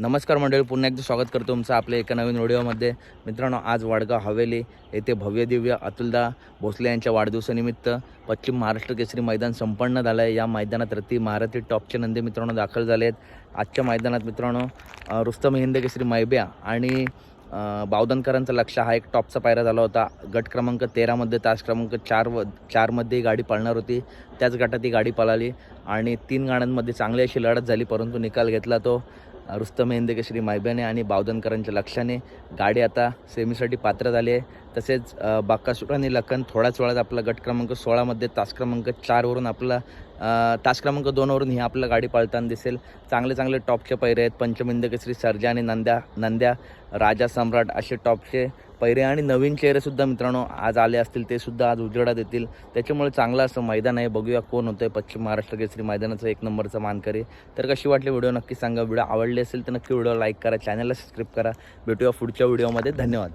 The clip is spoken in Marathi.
नमस्कार मंडळी पुन्हा एकदा स्वागत करतो तुमचं आपल्या एका नवीन व्हिडिओमध्ये. मित्रांनो आज वाडगाव हवेली येथे भव्य दिव्य अतुलदा भोसले यांच्या वाढदिवसानिमित्त पश्चिम महाराष्ट्र केसरी मैदान संपन्न झालं आहे या मैदानात रती महारथी टॉपचे नंदी मित्रांनो दाखल झाले आहेत आजच्या मैदानात मित्रांनो रुस्तम हिंद केसरी मैब्या आणि अ, बावधनकरांचा लक्ष हा एक टॉपचा पायरा झाला होता. गट क्रमांक तेरामध्ये तास क्रमांक चार व चारमध्ये ही गाडी पळणार होती. त्याच गटात ही गाडी पळाली आणि तीन गाड्यांमध्ये चांगली अशी लढत झाली परंतु निकाल घेतला तो. रुस्तम हिंद श्री मायब्याने आणि बावधनकरांच्या लक्षाने गाडी आता सेमीसाठी पात्र झाली आहे. तसेच अ, बाकासूर आणि लखन थोड्याच वेळात आपला गट क्रमांक सोळामध्ये तास क्रमांक चारवरून आपला तास क्रमांक दोनवरून ही आपला गाडी पळताना दिसेल. चांगले चांगले टॉपचे पैरे आहेत. पंचमिंद केसरी सर्जा आणि नंद्या नंद्या राजा सम्राट असे टॉपचे पैरे आणि नवीन चेहरेसुद्धा मित्रांनो आज आले असतील ते सुद्धा आज उजेडात येतील. त्याच्यामुळे चांगलं असं मैदान आहे. बघूया कोण होतं आहे पश्चिम महाराष्ट्र केसरी मैदानाचं एक नंबरचा मानकरी. तर कशी वाटली व्हिडिओ नक्की सांगा. व्हिडिओ आवडली असेल तर नक्की व्हिडिओ लाईक करा. चॅनलला सबस्क्राईब करा. भेटूया पुढच्या व्हिडिओमध्ये धन्यवाद.